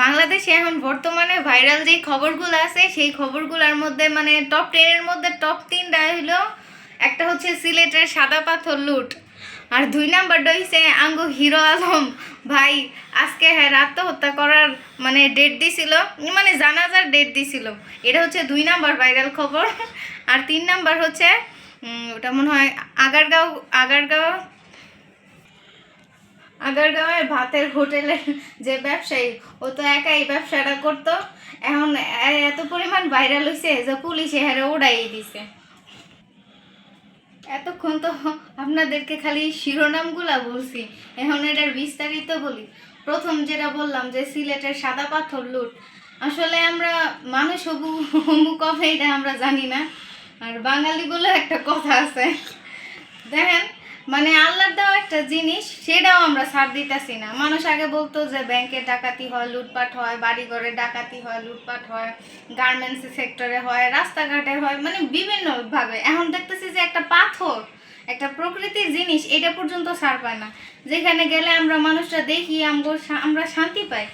বাংলাদেশে এখন বর্তমানে ভাইরাল যে খবরগুলো আছে, সেই খবরগুলোর মধ্যে মানে টপ টেনের মধ্যে টপ তিনটা হইল একটা হচ্ছে সিলেটের সাদা পাথর লুট, আর দুই নাম্বারটা হইছে আঙ্গু হিরো আলম। ভাই, আজকে হ্যাঁ আত্মহত্যা করার মানে ডেট দিছিল মানে জানাজার ডেট দিছিল। এটা হচ্ছে দুই নাম্বার ভাইরাল খবর। আর তিন নাম্বার হচ্ছে ওটা মনে হয় আগারগাঁও আগারগাঁও আগারগাঁওয়ের ভাতের হোটেলের যে ব্যবসায়ী, ও তো একাই ব্যবসাটা করতো। এখন এত পরিমাণ ভাইরাল হয়েছে যে পুলিশে হারে ওড়াই দিছে। এতক্ষণ তো আপনাদেরকে খালি শিরোনামগুলা বলছি। এখন এটার বিস্তারিত বলি। প্রথম যেটা বললাম যে সিলেটের সাদা পাথর লুট। আসলে আমরা মানুষ হবু, হবে এটা আমরা জানি না। আর বাঙালি বলে একটা কথা আছে। দেখেন মানে আল্লাহর দেওয়া একটা জিনিস, সেটাও আমরা ছাড় দিতেছি না। মানুষ আগে বলতো যে ব্যাংকে ডাকাতি হয়, লুটপাট হয় বাড়ি ঘরে ডাকাতি হয়, লুটপাট হয় গার্মেন্টস সেক্টরে হয়, রাস্তাঘাটে হয় মানে বিভিন্ন ভাবে এখন দেখতেছি যে একটা পাথর, একটা প্রকৃতির জিনিস, এটা পর্যন্ত ছাড় পায় না। যেখানে গেলে আমরা মানুষটা দেখি আমরা শান্তি পাই।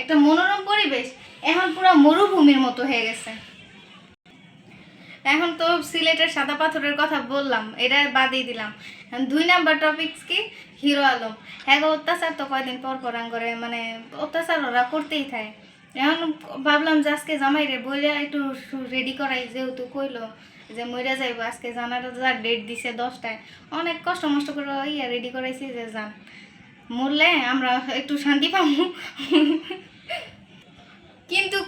একটা মনোরম পরিবেশ, এখন পুরো মরুভূমির মতো হয়ে গেছে। এখন তো সিলেটের সাদা পাথরের কথা বললাম, এটা বাদই দিলাম। দুই নাম্বার টপিকস কি? হিরো আলম। হ্যাঁ অত্যাচার তো কয়দিন পর পর করে মানে অত্যাচার ওরা করতেই থাকে। এখন ভাবলাম যে আজকে জামাই রে বইলে একটু রেডি করাই, যেহেতু কইলো যে মইরা যাইবো, আজকে জানার যা ডেট দিছে দশটায়। অনেক কষ্ট মষ্ট করে ইয়া রেডি করাইছি যে যান। মরলে আমরা একটু শান্তি পাবো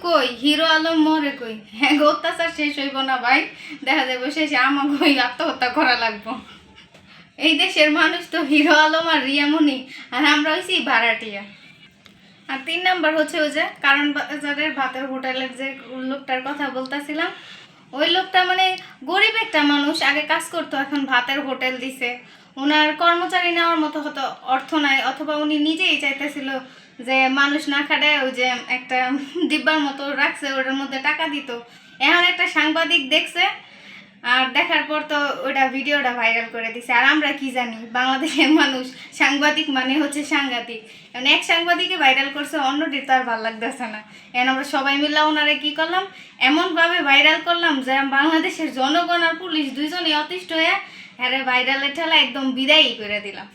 কই? হিরো আলম মরে কই? হ্যাঁ গো, অত্যাচার শেষ হইব না ভাই। দেখা যাবে শেষে আমাকে ওই আত্মহত্যা করা লাগবো। এই দেশের মানুষ তো হিরো আলম আর রিয়ামণি আর আমরা হইছি ভাড়াটিয়া। আর তিন নাম্বার হচ্ছে ওই যে কারণ বাজারের ভাতের হোটেলের যে লোকটার কথা বলতেছিলাম ওই লোকটা মানে গরিব একটা মানুষ আগে কাজ করতো এখন ভাতের হোটেল দিছে। ওনার কর্মচারী নেওয়ার মতো হতো অর্থ নাই, অথবা উনি নিজেই চাইতেছিল যে মানুষ না খাটায় ওই যে একটা ডিব্বার মতো রাখছে, ওটার মধ্যে টাকা দিত। এখন একটা সাংবাদিক দেখছে, আর দেখার পর তো ওটা ভিডিওটা ভাইরাল করে দিছে। আর আমরা কি জানি, বাংলাদেশের মানুষ সাংবাদিক মানে হচ্ছে সাংঘাতিক। এখন এক সাংবাদিকে ভাইরাল করছে অন্যটি তো আর ভালো লাগতেছে না। এখন আমরা সবাই মিলে ওনারে কি করলাম, এমনভাবে ভাইরাল করলাম যে বাংলাদেশের জনগণ আর পুলিশ দুইজনই অতিষ্ঠ হয়ে হ্যাঁ ভাইরালের ঠেলা একদম বিদায়ই করে দিলাম।